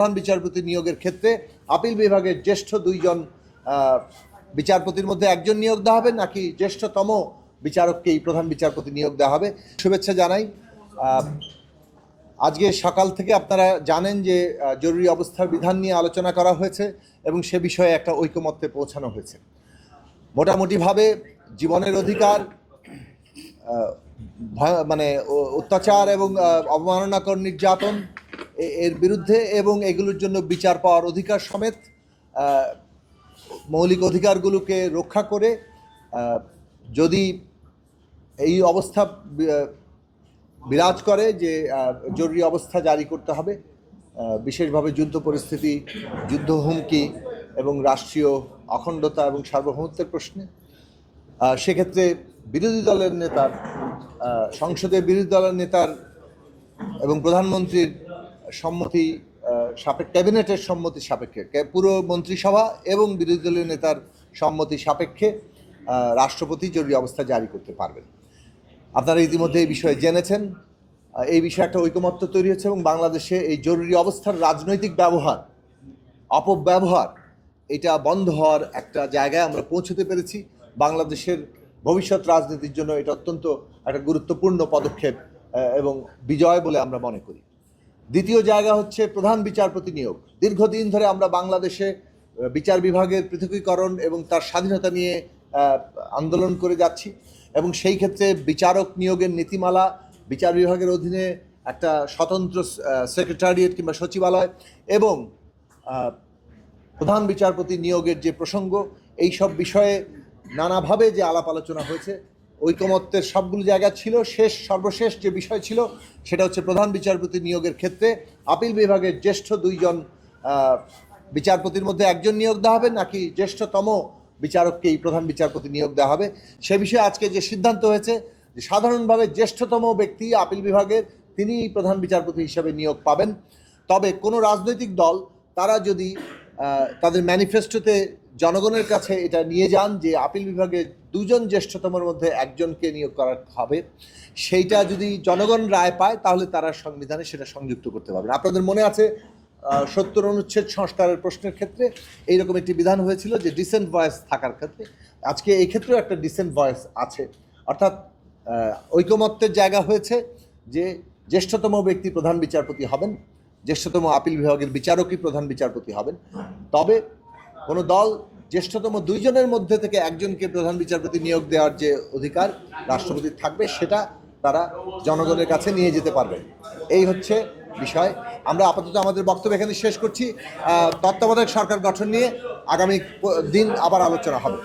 প্রধান বিচারপতি নিয়োগের ক্ষেত্রে আপিল বিভাগের জ্যেষ্ঠ দুইজন বিচারপতির মধ্যে একজন নিয়োগ দেওয়া হবে নাকি জ্যেষ্ঠতম বিচারককেই প্রধান বিচারপতি নিয়োগ দেওয়া হবে? শুভেচ্ছা জানাই। আজকে সকাল থেকে আপনারা জানেন যে জরুরি অবস্থার বিধান নিয়ে আলোচনা করা হয়েছে এবং সে বিষয়ে একটা ঐকমত্যে পৌঁছানো হয়েছে। মোটামুটিভাবে জীবনের অধিকার মানে অত্যাচার এবং অবমাননাকর নির্যাতন এর বিরুদ্ধে এবং এগুলোর জন্য বিচার পাওয়ার অধিকার সমেত মৌলিক অধিকারগুলোকে রক্ষা করে যদি এই অবস্থা বিরাজ করে যে জরুরি অবস্থা জারি করতে হবে বিশেষভাবে যুদ্ধ পরিস্থিতি যুদ্ধ হুমকি এবং রাষ্ট্রীয় অখণ্ডতা এবং সার্বভৌমত্বের প্রশ্নে সেক্ষেত্রে বিরোধী দলের নেতার আহ, সংসদের বিরোধী দলের নেতার এবং প্রধানমন্ত্রীর সম্মতি সাপেক্ষ ক্যাবিনেটের সম্মতি সাপেক্ষে পুরো মন্ত্রিসভা এবং বিরোধী দলীয় নেতার সম্মতি সাপেক্ষে রাষ্ট্রপতি জরুরি অবস্থা জারি করতে পারবেন। আপনারা ইতিমধ্যে এই বিষয়ে জেনেছেন। এই বিষয়ে একটা ঐকমত্য তৈরি হয়েছে এবং বাংলাদেশে এই জরুরি অবস্থার রাজনৈতিক ব্যবহার, অপব্যবহার, এটা বন্ধ হওয়ার একটা জায়গায় আমরা পৌঁছতে পেরেছি। বাংলাদেশের ভবিষ্যৎ রাজনীতির জন্য এটা অত্যন্ত একটা গুরুত্বপূর্ণ পদক্ষেপ এবং বিজয় বলে আমরা মনে করি। দ্বিতীয় জায়গা হচ্ছে প্রধান বিচারপতি নিয়োগ। দীর্ঘদিন ধরে আমরা বাংলাদেশে বিচার বিভাগের পৃথকীকরণ এবং তার স্বাধীনতা নিয়ে আন্দোলন করে যাচ্ছি এবং সেই ক্ষেত্রে বিচারক নিয়োগের নীতিমালা, বিচার বিভাগের অধীনে একটা স্বতন্ত্র সেক্রেটারিয়েট কিংবা সচিবালয় এবং প্রধান বিচারপতি নিয়োগের যে প্রসঙ্গ, এই সব বিষয়ে নানাভাবে যে আলাপ আলোচনা হয়েছে ঐকমত্যের সবগুলো জায়গা ছিল। শেষ, সর্বশেষ যে বিষয় ছিল, সেটা হচ্ছে প্রধান বিচারপতি নিয়োগের ক্ষেত্রে আপিল বিভাগের জ্যেষ্ঠ দুইজন বিচারপতির মধ্যে একজন নিয়োগ দেওয়া হবে, নাকি জ্যেষ্ঠতম বিচারককেই প্রধান বিচারপতি নিয়োগ দেওয়া হবে? সে বিষয়ে আজকে যে সিদ্ধান্ত হয়েছে, যে সাধারণভাবে জ্যেষ্ঠতম ব্যক্তি আপিল বিভাগের তিনি প্রধান বিচারপতি হিসেবে নিয়োগ পাবেন। তবে কোনো রাজনৈতিক দল, তারা যদি তাদের ম্যানিফেস্টোতে জনগণের কাছে এটা নিয়ে যান যে আপিল বিভাগে দুজন জ্যেষ্ঠতমের মধ্যে একজনকে নিয়োগ করা হবে। সেইটা যদি জনগণ রায় পায়, তাহলে তারা সংবিধানে সেটা সংযুক্ত করতে পারবেন আপনাদের মনে আছে সত্তর অনুচ্ছেদ সংস্কারের প্রশ্নের ক্ষেত্রে এইরকম একটি বিধান হয়েছিল যে ডিসেন্ট ভয়েস থাকার ক্ষেত্রে। আজকে এই ক্ষেত্রেও একটা ডিসেন্ট ভয়েস আছে। অর্থাৎ ঐকমত্যের জায়গা হয়েছে যে জ্যেষ্ঠতম ব্যক্তি প্রধান বিচারপতি হবেন, জ্যেষ্ঠতম আপিল বিভাগের বিচারকই প্রধান বিচারপতি হবেন। তবে কোনো দল জ্যেষ্ঠতম দুইজনের মধ্যে থেকে একজনকে প্রধান বিচারপতি নিয়োগ দেওয়ার যে অধিকার রাষ্ট্রপতির থাকবে, সেটা তারা জনগণের কাছে নিয়ে যেতে পারবে। এই হচ্ছে বিষয়। আমরা আপাতত আমাদের বক্তব্য এখানে শেষ করছি। তত্ত্বাবধায়ক সরকার গঠন নিয়ে আগামী দিন আবার আলোচনা হবে।